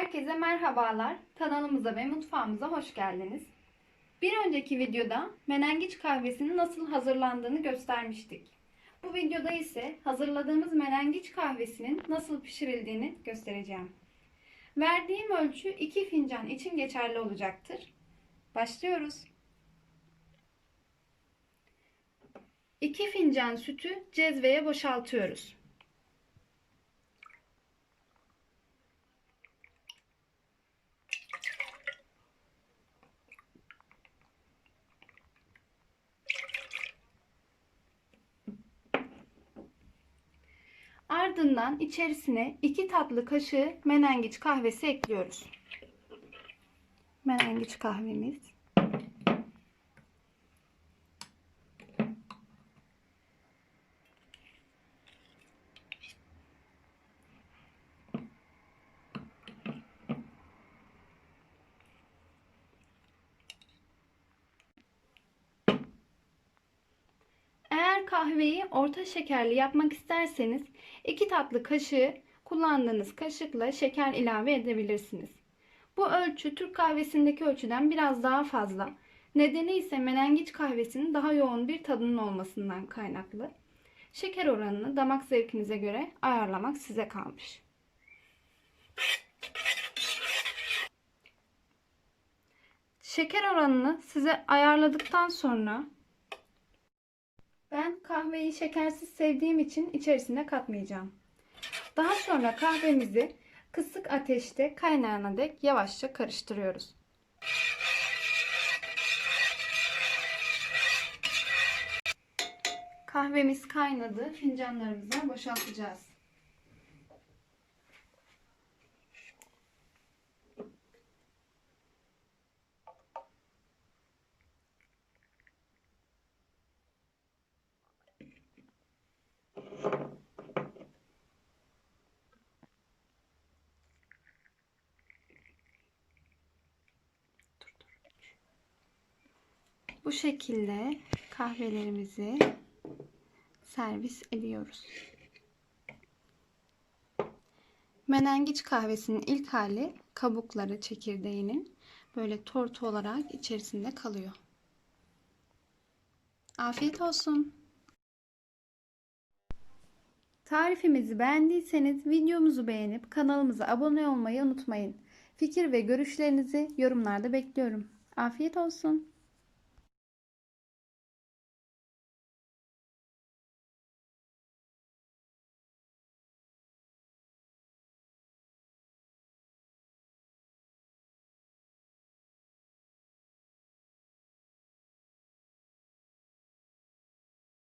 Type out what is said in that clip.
Herkese merhabalar. Kanalımıza ve mutfağımıza hoş geldiniz. Bir önceki videoda menengiç kahvesinin nasıl hazırlandığını göstermiştik. Bu videoda ise hazırladığımız menengiç kahvesinin nasıl pişirildiğini göstereceğim. Verdiğim ölçü 2 fincan için geçerli olacaktır. Başlıyoruz. 2 fincan sütü cezveye boşaltıyoruz. Ardından içerisine 2 tatlı kaşığı menengiç kahvesi ekliyoruz. Menengiç kahvemiz. Kahveyi orta şekerli yapmak isterseniz 2 tatlı kaşığı kullandığınız kaşıkla şeker ilave edebilirsiniz. Bu ölçü Türk kahvesindeki ölçüden biraz daha fazla. Nedeni ise menengiç kahvesinin daha yoğun bir tadının olmasından kaynaklı. Şeker oranını damak zevkinize göre ayarlamak size kalmış. Şeker oranını size ayarladıktan sonra ben kahveyi şekersiz sevdiğim için içerisine katmayacağım. Daha sonra kahvemizi kısık ateşte kaynayana dek yavaşça karıştırıyoruz. Kahvemiz kaynadı. Fincanlarımıza boşaltacağız. Bu şekilde kahvelerimizi servis ediyoruz. Menengiç kahvesinin ilk hali kabukları çekirdeğinin böyle tortu olarak içerisinde kalıyor. Afiyet olsun. Tarifimizi beğendiyseniz videomuzu beğenip kanalımıza abone olmayı unutmayın. Fikir ve görüşlerinizi yorumlarda bekliyorum. Afiyet olsun.